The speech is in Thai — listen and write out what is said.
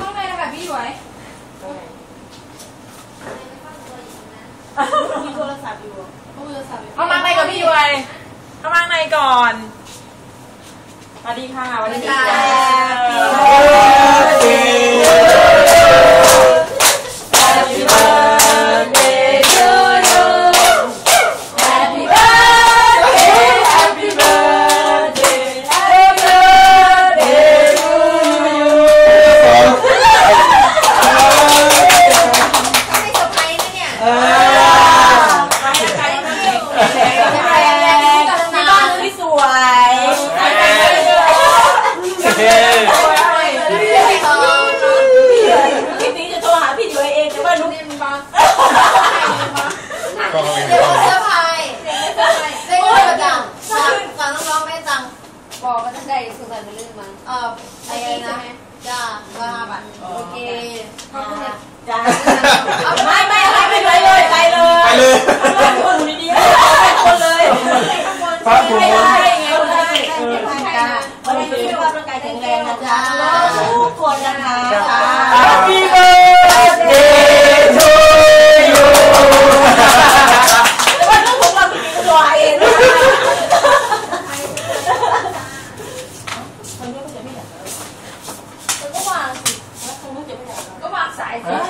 มองไงนะบบยมีโทรศัพี่เอาโทรศัพท์อยู่เอามาในกับพี่วยเอามาในก่อนสวัสดีค่ะวันนี้ค่ะ บอกก็จะได้สุดท้ายเป็นเรื่องมันเอออะไรนะจ้าร้อยห้าบาทโอเคขอบคุณค่ะจ้าไม่ไม่ไม่ไม่ไปเลยไปเลยไปเลยไปคนดีๆไปคนเลยครับผมไม่ได้ไงคนได้เออวันนี้สุขภาพร่างกายแข็งแรงนะจ๊ะทุกคนนะคะ Happy I think